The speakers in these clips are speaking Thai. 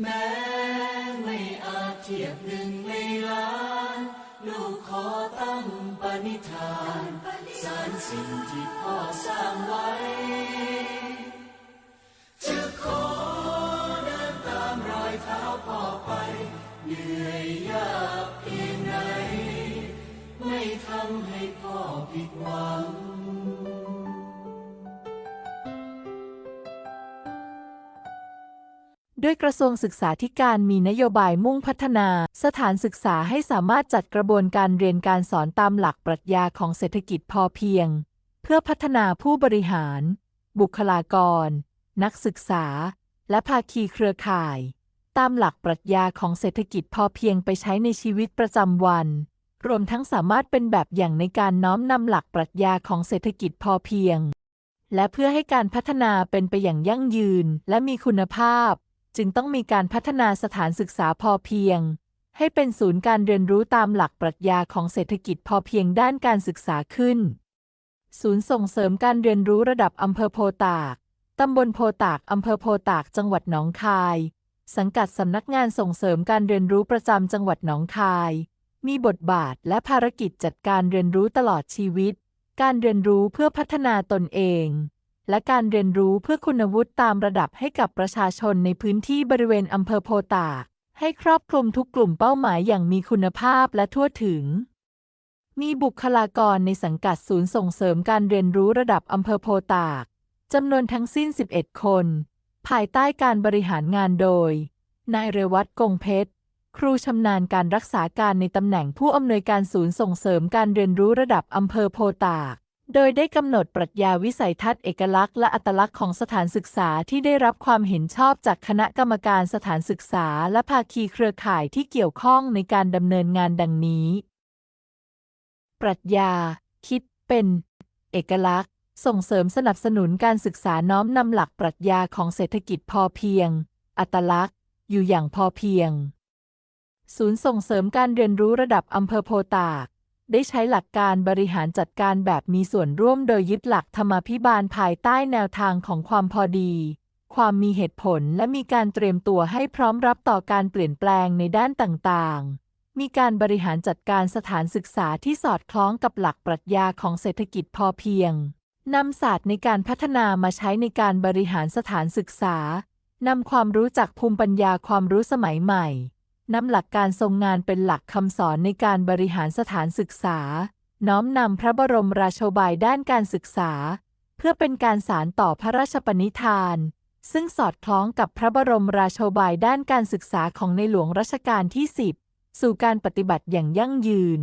แม้ไม่อาจเทียบหนึ่งในล้าน ลูกขอตั้งปณิธาน สารสิ่งที่พ่อสร้างไว้ จะขอเดินตามรอยเท้าพ่อไป เหนื่อยยากเพียงไหน ไม่ทำให้พ่อผิดหวัง ด้วยกระทรวงศึกษาธิการมีนโยบายมุ่งพัฒนา สถานศึกษาให้สามารถจัดกระบวนการเรียนการสอนตามหลักปรัชญาของเศรษฐกิจพอเพียง เพื่อพัฒนาผู้บริหาร บุคลากร นักศึกษา และภาคีเครือข่าย ตามหลักปรัชญาของเศรษฐกิจพอเพียงไปใช้ในชีวิตประจำวัน รวมทั้งสามารถเป็นแบบอย่างในการน้อมนำหลักปรัชญาของเศรษฐกิจพอเพียงและเพื่อให้การพัฒนาเป็นไปอย่างยั่งยืนและมีคุณภาพ จึงต้องมีการพัฒนาสถานศึกษาพอเพียง ให้เป็นศูนย์การเรียนรู้ตามหลักปรัชญาของเศรษฐกิจพอเพียงด้านการศึกษาขึ้น ศูนย์ส่งเสริมการเรียนรู้ระดับอำเภอโพตาก ตำบลโพตาก อำเภอโพตาก จังหวัดหนองคาย สังกัดสำนักงานส่งเสริมการเรียนรู้ประจำจังหวัดหนองคาย มีบทบาทและภารกิจจัดการเรียนรู้ตลอดชีวิต การเรียนรู้เพื่อพัฒนาตนเอง และการเรียนรู้เพื่อคุณวุฒิตามระดับให้กับประชาชนในพื้นที่บริเวณอำเภอโพตากให้ครอบคลุมทุกกลุ่มเป้าหมายอย่างมีคุณภาพและทั่วถึง มีบุคลากรในสังกัดศูนย์ส่งเสริมการเรียนรู้ระดับอำเภอโพตากจำนวนทั้งสิ้น 11 คน ภายใต้การบริหารงานโดย นายเรวัตกงเพชร ครูชำนาญการรักษาการในตำแหน่งผู้อำนวยการศูนย์ส่งเสริมการเรียนรู้ระดับอำเภอโพตาก โดยได้กำหนดปรัชญาวิสัยทัศน์เอกลักษณ์และอัตลักษณ์ของสถานศึกษาที่ได้รับความเห็นชอบจากคณะกรรมการสถานศึกษาและภาคีเครือข่ายที่เกี่ยวข้องในการดำเนินงานดังนี้ ปรัชญา คิดเป็น เอกลักษณ์ ส่งเสริมสนับสนุนการศึกษาน้อมนำหลักปรัชญาของเศรษฐกิจพอเพียง อัตลักษณ์ อยู่อย่างพอเพียง ศูนย์ส่งเสริมการเรียนรู้ระดับอำเภอโพตาก ได้ใช้หลักการบริหารจัดการแบบมีส่วนร่วมโดยยึดหลักธรรมาภิบาลภายใต้แนวทางของความพอดี ความมีเหตุผลและมีการเตรียมตัวให้พร้อมรับต่อการเปลี่ยนแปลงในด้านต่างๆ มีการบริหารจัดการสถานศึกษาที่สอดคล้องกับหลักปรัชญาของเศรษฐกิจพอเพียง นำศาสตร์ในการพัฒนามาใช้ในการบริหารสถานศึกษานำความรู้จากภูมิปัญญาความรู้สมัยใหม่ นำหลักการทรงงานเป็นหลักคำสอนในการบริหารสถานศึกษา น้อมนำพระบรมราโชบายด้านการศึกษา เพื่อเป็นการสารต่อพระราชปณิธาน ซึ่งสอดคล้องกับพระบรมราโชบายด้านการศึกษาของในหลวงรัชกาลที่ 10 สู่การปฏิบัติอย่างยั่งยืน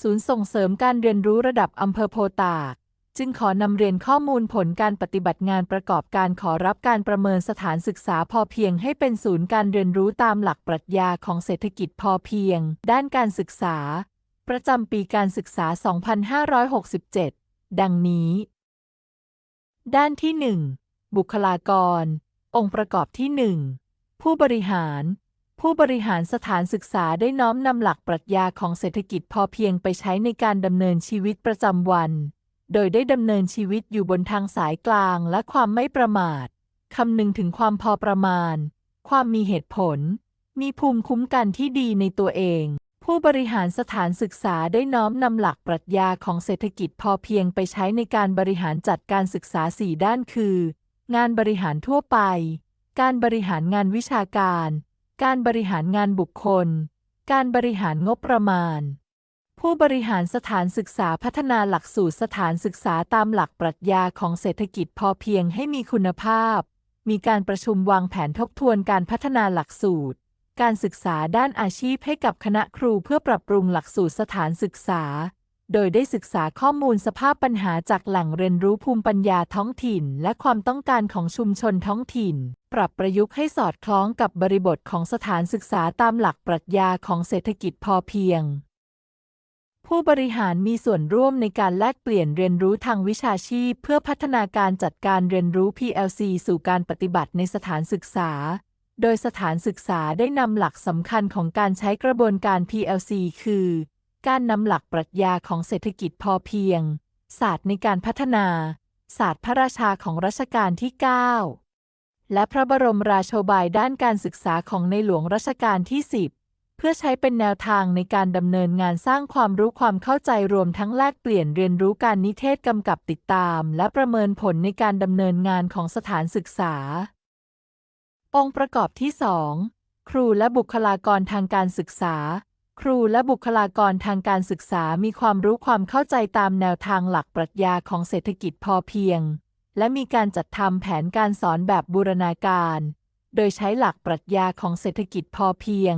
ศูนย์ส่งเสริมการเรียนรู้ระดับอำเภอโพตาก จึงขอนำเรียนข้อมูลผลการปฏิบัติงานประกอบการขอรับการประเมินสถานศึกษาพอเพียงให้เป็นศูนย์การเรียนรู้ตามหลักปรัชญาของเศรษฐกิจพอเพียง ด้านการศึกษา ประจำปีการศึกษา 2567 ดังนี้ ด้านที่ 1 บุคลากร องค์ประกอบที่ 1 ผู้บริหารผู้บริหารสถานศึกษาได้น้อมนำหลักปรัชญาของเศรษฐกิจพอเพียงไปใช้ในการดำเนินชีวิตประจำวัน โดยได้ดำเนินชีวิตอยู่บนทางสายกลางและความไม่ประมาท คำนึงถึงความพอประมาณ ความมีเหตุผล มีภูมิคุ้มกันที่ดีในตัวเอง ผู้บริหารสถานศึกษาได้น้อมนำหลักปรัชญาของเศรษฐกิจพอเพียงไปใช้ในการบริหารจัดการศึกษาสี่ด้านคือ งานบริหารทั่วไป การบริหารงานวิชาการ การบริหารงานบุคคล การบริหารงบประมาณ ผู้บริหารสถานศึกษาพัฒนาหลักสูตรสถานศึกษาตามหลักปรัชญาของเศรษฐกิจพอเพียงให้มีคุณภาพ มีการประชุมวางแผนทบทวนการพัฒนาหลักสูตร การศึกษาด้านอาชีพให้กับคณะครูเพื่อปรับปรุงหลักสูตรสถานศึกษา โดยได้ศึกษาข้อมูลสภาพปัญหาจากแหล่งเรียนรู้ภูมิปัญญาท้องถิ่น และความต้องการของชุมชนท้องถิ่น ปรับประยุกต์ให้สอดคล้องกับบริบทของสถานศึกษาตามหลักปรัชญาของเศรษฐกิจพอเพียง ผู้บริหารมีส่วนร่วมในการแลกเปลี่ยนเรียนรู้ทางวิชาชีพ เพื่อพัฒนาการจัดการเรียนรู้ PLC สู่การปฏิบัติในสถานศึกษา โดยสถานศึกษาได้นำหลักสำคัญของการใช้กระบวนการ PLC คือ การนำหลักปรัชญาของเศรษฐกิจพอเพียง ศาสตร์ในการพัฒนา ศาสตร์พระราชาของรัชกาลที่ 9 และพระบรมราโชบายด้านการศึกษาของในหลวงรัชกาลที่ 10 เพื่อใช้เป็นแนวทางในการดำเนินงานสร้างความรู้ความเข้าใจรวมทั้งแลกเปลี่ยนเรียนรู้การนิเทศกำกับติดตาม และประเมินผลในการดำเนินงานของสถานศึกษา องค์ประกอบที่ 2 ครูและบุคลากรทางการศึกษา ครูและบุคลากรทางการศึกษามีความรู้ความเข้าใจตามแนวทางหลักปรัชญาของเศรษฐกิจพอเพียง และมีการจัดทำแผนการสอนแบบบูรณาการ โดยใช้หลักปรัชญาของเศรษฐกิจพอเพียง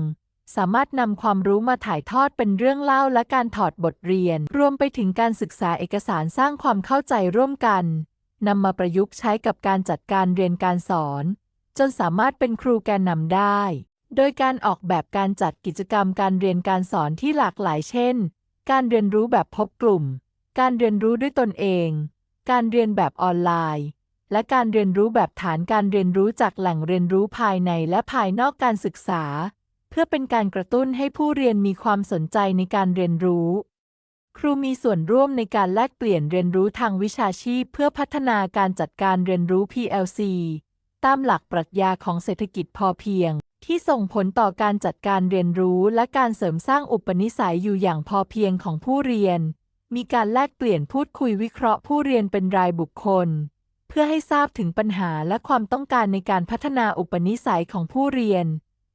สามารถนำความรู้มาถ่ายทอดเป็นเรื่องเล่าและการถอดบทเรียน รวมไปถึงการศึกษาเอกสารสร้างความเข้าใจร่วมกันนำมาประยุกต์ใช้กับการจัดการเรียนการสอน จนสามารถเป็นครูแกนนำได้ โดยการออกแบบการจัดกิจกรรมการเรียนการสอนที่หลากหลายเช่น การเรียนรู้แบบพบกลุ่ม การเรียนรู้ด้วยตนเอง การเรียนแบบออนไลน์ และการเรียนรู้แบบฐานการเรียนรู้จากแหล่งเรียนรู้ภายในและภายนอกการศึกษา เพื่อเป็นการกระตุ้นให้ผู้เรียนมีความสนใจในการเรียนรู้ ครูมีส่วนร่วมในการแลกเปลี่ยนเรียนรู้ทางวิชาชีพ เพื่อพัฒนาการจัดการเรียนรู้ PLC ตามหลักปรัชญาของเศรษฐกิจพอเพียง ที่ส่งผลต่อการจัดการเรียนรู้และการเสริมสร้างอุปนิสัยอยู่อย่างพอเพียงของผู้เรียน มีการแลกเปลี่ยนพูดคุยวิเคราะห์ผู้เรียนเป็นรายบุคคล เพื่อให้ทราบถึงปัญหาและความต้องการในการพัฒนาอุปนิสัยของผู้เรียน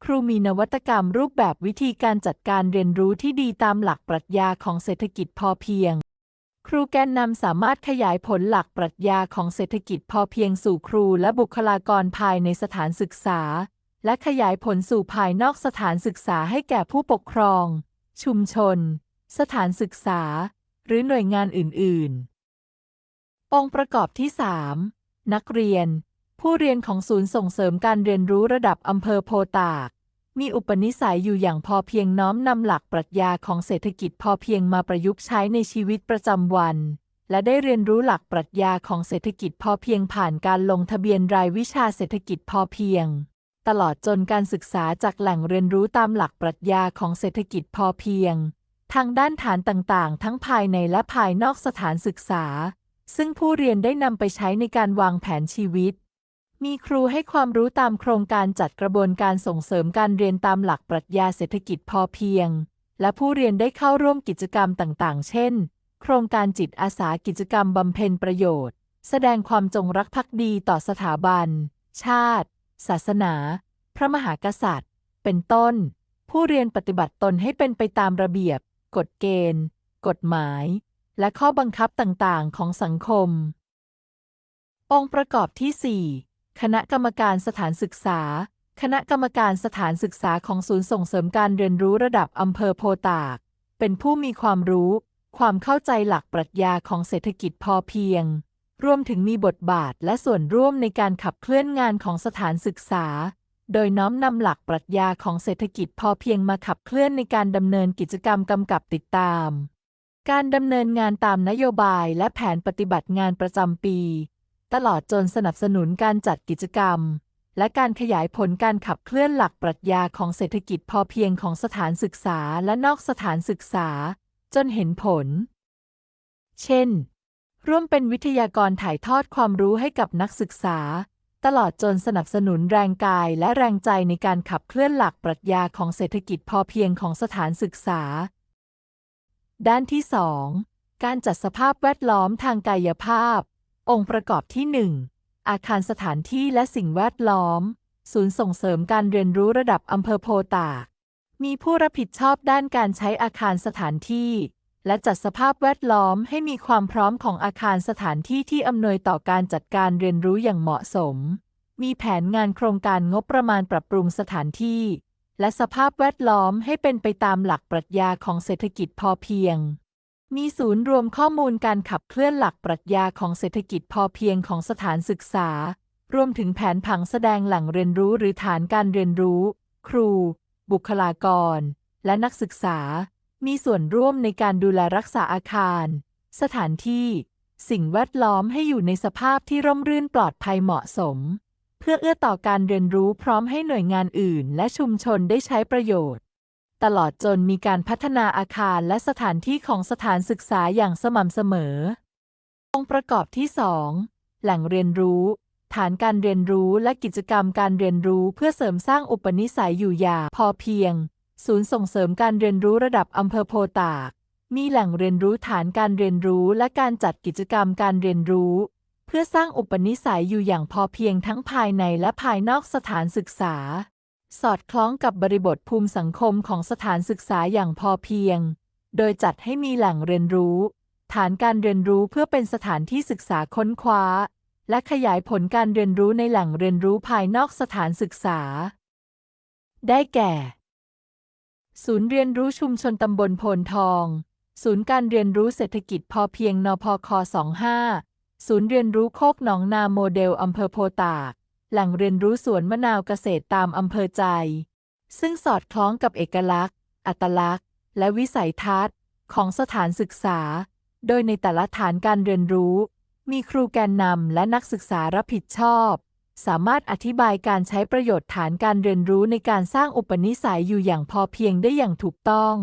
ครูมีนวัตกรรมรูปแบบวิธีการจัดการเรียนรู้ที่ดีตามหลักปรัชญาของเศรษฐกิจพอเพียง ครูแกนนำสามารถขยายผลหลักปรัชญาของเศรษฐกิจพอเพียงสู่ครูและบุคลากรภายในสถานศึกษา และขยายผลสู่ภายนอกสถานศึกษาให้แก่ผู้ปกครอง ชุมชน สถานศึกษา หรือหน่วยงานอื่น ๆ องค์ประกอบที่ 3 นักเรียน ผู้เรียนของศูนย์ส่งเสริมการเรียนรู้ระดับอำเภอโพตาก มีอุปนิสัยอยู่อย่างพอเพียงน้อมนำหลักปรัชญาของเศรษฐกิจพอเพียงมาประยุกต์ใช้ในชีวิตประจำวัน และได้เรียนรู้หลักปรัชญาของเศรษฐกิจพอเพียงผ่านการลงทะเบียนรายวิชาเศรษฐกิจพอเพียง ตลอดจนการศึกษาจากแหล่งเรียนรู้ตามหลักปรัชญาของเศรษฐกิจพอเพียง ทางด้านฐานต่างๆ ทั้งภายในและภายนอกสถานศึกษา ซึ่งผู้เรียนได้นำไปใช้ในการวางแผนชีวิต มีครูให้ความรู้ตามโครงการจัดกระบวนการส่งเสริมการเรียนตามหลักปรัชญาเศรษฐกิจพอเพียง และผู้เรียนได้เข้าร่วมกิจกรรมต่างๆ เช่น โครงการจิตอาสากิจกรรมบำเพ็ญประโยชน์ แสดงความจงรักภักดีต่อสถาบัน ชาติ ศาสนา พระมหากษัตริย์ เป็นต้น ผู้เรียนปฏิบัติตนให้เป็นไปตามระเบียบ กฎเกณฑ์ กฎหมาย และข้อบังคับต่างๆ ของสังคม องค์ประกอบที่ 4 คณะกรรมการสถานศึกษา คณะกรรมการสถานศึกษาของศูนย์ส่งเสริมการเรียนรู้ระดับอำเภอโพตาก เป็นผู้มีความรู้ ความเข้าใจหลักปรัชญาของเศรษฐกิจพอเพียง รวมถึงมีบทบาทและส่วนร่วมในการขับเคลื่อนงานของสถานศึกษา โดยน้อมนำหลักปรัชญาของเศรษฐกิจพอเพียงมาขับเคลื่อนในการดำเนินกิจกรรมกำกับติดตาม การดำเนินงานตามนโยบายและแผนปฏิบัติงานประจำปี ตลอดจนสนับสนุนการจัดกิจกรรม และการขยายผลการขับเคลื่อนหลักปรัชญาของเศรษฐกิจพอเพียงของสถานศึกษาและนอกสถานศึกษา จนเห็นผล เช่น ร่วมเป็นวิทยากรถ่ายทอดความรู้ให้กับนักศึกษา ตลอดจนสนับสนุนแรงกายและแรงใจในการขับเคลื่อนหลักปรัชญาของเศรษฐกิจพอเพียงของสถานศึกษา ด้านที่ 2 การจัดสภาพแวดล้อมทางกายภาพ องค์ประกอบที่ 1 อาคารสถานที่และสิ่งแวดล้อม ศูนย์ส่งเสริมการเรียนรู้ระดับอำเภอโพตาก มีผู้รับผิดชอบด้านการใช้อาคารสถานที่ และจัดสภาพแวดล้อมให้มีความพร้อมของอาคารสถานที่ที่อำนวยต่อการจัดการเรียนรู้อย่างเหมาะสม มีแผนงานโครงการงบประมาณปรับปรุงสถานที่ และสภาพแวดล้อมให้เป็นไปตามหลักปรัชญาของเศรษฐกิจพอเพียง มีศูนย์รวมข้อมูลการขับเคลื่อนหลักปรัชญาของเศรษฐกิจพอเพียงของสถานศึกษา รวมถึงแผนผังแสดงแหล่งเรียนรู้หรือฐานการเรียนรู้ ครู บุคลากร และนักศึกษา มีส่วนร่วมในการดูแลรักษาอาคาร สถานที่ สิ่งแวดล้อมให้อยู่ในสภาพที่ร่มรื่นปลอดภัยเหมาะสม เพื่อเอื้อต่อการเรียนรู้พร้อมให้หน่วยงานอื่น และชุมชนได้ใช้ประโยชน์ ตลอดจนมีการพัฒนาอาคารและสถานที่ของสถานศึกษาอย่างสม่ำเสมอ องค์ประกอบที่ 2 แหล่งเรียนรู้ ฐานการเรียนรู้และกิจกรรมการเรียนรู้เพื่อเสริมสร้างอุปนิสัยอยู่อย่างพอเพียง ศูนย์ส่งเสริมการเรียนรู้ระดับอำเภอโพตาก มีแหล่งเรียนรู้ฐานการเรียนรู้และการจัดกิจกรรมการเรียนรู้ เพื่อสร้างอุปนิสัยอยู่อย่างพอเพียงทั้งภายในและภายนอกสถานศึกษา สอดคล้องกับบริบทภูมิสังคมของสถานศึกษาอย่างพอเพียง โดยจัดให้มีแหล่งเรียนรู้ ฐานการเรียนรู้เพื่อเป็นสถานที่ศึกษาค้นคว้า และขยายผลการเรียนรู้ในแหล่งเรียนรู้ภายนอกสถานศึกษา ได้แก่ ศูนย์เรียนรู้ชุมชนตำบลโพนทอง ศูนย์การเรียนรู้เศรษฐกิจพอเพียงนพค 25 ศูนย์เรียนรู้โคกหนองนาโมเดลอำเภอโพตาก แหล่งเรียนรู้สวนมะนาวเกษตรตามอำเภอใจ ซึ่งสอดคล้องกับเอกลักษณ์ อัตลักษณ์ และวิสัยทัศน์ ของสถานศึกษา โดยในแต่ละฐานการเรียนรู้ มีครูแกนนำและนักศึกษารับผิดชอบ สามารถอธิบายการใช้ประโยชน์ฐานการเรียนรู้ในการสร้างอุปนิสัยอยู่อย่างพอเพียงได้อย่างถูกต้อง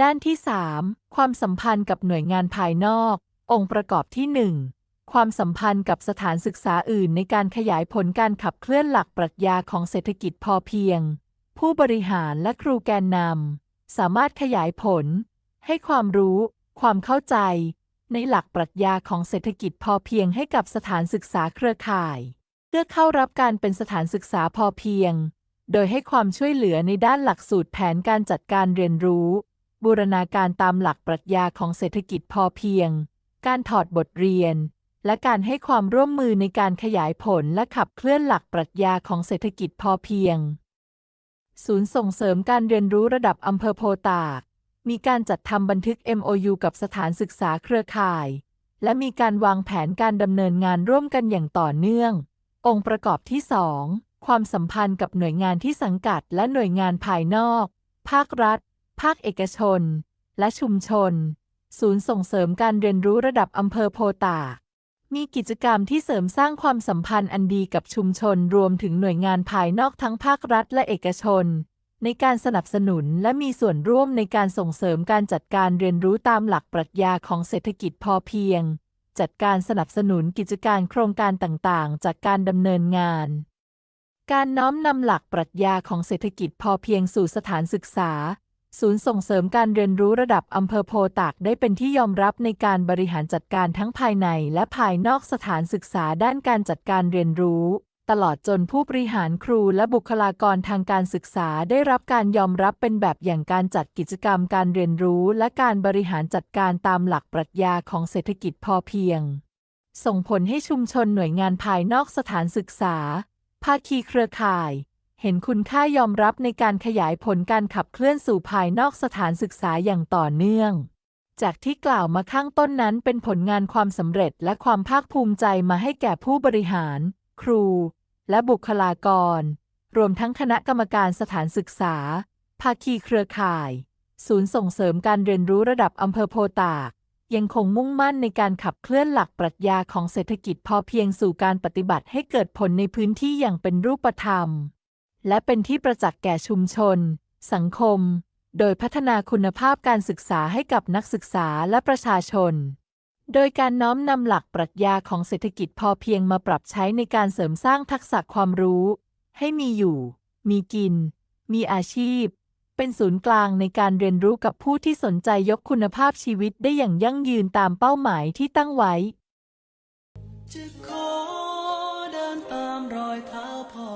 ด้านที่ 3 ความสัมพันธ์กับหน่วยงานภายนอก องค์ประกอบที่ 1 ความสัมพันธ์กับสถานศึกษาอื่นในการขยายผลการขับเคลื่อนหลักปรัชญาของเศรษฐกิจพอเพียง ผู้บริหารและครูแกนนำสามารถขยายผล ให้ความรู้ ความเข้าใจ ในหลักปรัชญาของเศรษฐกิจพอเพียงให้กับสถานศึกษาเครือข่าย เพื่อเข้ารับการเป็นสถานศึกษาพอเพียง โดยให้ความช่วยเหลือในด้านหลักสูตรแผนการจัดการเรียนรู้ บูรณาการตามหลักปรัชญาของเศรษฐกิจพอเพียง การถอดบทเรียน และการให้ความร่วมมือในการขยายผลและขับเคลื่อนหลักปรัชญาของเศรษฐกิจพอเพียง ศูนย์ส่งเสริมการเรียนรู้ระดับอำเภอโพตาก มีการจัดทำบันทึก MOU กับสถานศึกษาเครือข่าย และมีการวางแผนการดำเนินงานร่วมกันอย่างต่อเนื่อง องค์ประกอบที่ 2 ความสัมพันธ์กับหน่วยงานที่สังกัดและหน่วยงานภายนอก ภาครัฐ ภาคเอกชน และชุมชน ศูนย์ส่งเสริมการเรียนรู้ระดับอำเภอโพตาก มีกิจกรรมที่เสริมสร้างความสัมพันธ์อันดีกับชุมชนรวมถึงหน่วยงานภายนอกทั้งภาครัฐและเอกชน ในการสนับสนุนและมีส่วนร่วมในการส่งเสริมการจัดการเรียนรู้ตามหลักปรัชญาของเศรษฐกิจพอเพียง จัดการสนับสนุนกิจการโครงการต่างๆ จากการดำเนินงาน การน้อมนำหลักปรัชญาของเศรษฐกิจพอเพียงสู่สถานศึกษา ศูนย์ส่งเสริมการเรียนรู้ระดับอำเภอโพตากได้เป็นที่ยอมรับในการบริหารจัดการทั้งภายในและภายนอกสถานศึกษาด้านการจัดการเรียนรู้ ตลอดจนผู้บริหารครูและบุคลากรทางการศึกษาได้รับการยอมรับเป็นแบบอย่างการจัดกิจกรรมการเรียนรู้และการบริหารจัดการตามหลักปรัชญาของเศรษฐกิจพอเพียง ส่งผลให้ชุมชนหน่วยงานภายนอกสถานศึกษา ภาคีเครือข่าย เห็นคุณค่ายอมรับในการขยายผลการขับเคลื่อนสู่ภายนอกสถานศึกษาอย่างต่อเนื่อง จากที่กล่าวมาข้างต้นนั้นเป็นผลงานความสำเร็จและความภาคภูมิใจมาให้แก่ผู้บริหาร ครู และบุคลากร รวมทั้งคณะกรรมการสถานศึกษา ภาคีเครือข่าย ศูนย์ส่งเสริมการเรียนรู้ระดับอำเภอโพตากยังคงมุ่งมั่นในการขับเคลื่อนหลักปรัชญาของเศรษฐกิจพอเพียงสู่การปฏิบัติให้เกิดผลในพื้นที่อย่างเป็นรูปธรรม และเป็นที่ประจักษ์แก่ชุมชน สังคม โดยพัฒนาคุณภาพการศึกษาให้กับนักศึกษาและประชาชน โดยการน้อมนำหลักปรัชญาของเศรษฐกิจพอเพียงมาปรับใช้ในการเสริมสร้างทักษะความรู้ ให้มีอยู่ มีกิน มีอาชีพ เป็นศูนย์กลางในการเรียนรู้กับผู้ที่สนใจยกคุณภาพชีวิตได้อย่างยั่งยืนตามเป้าหมายที่ตั้งไว้จะขอเดินตามรอยเท้าพ่อ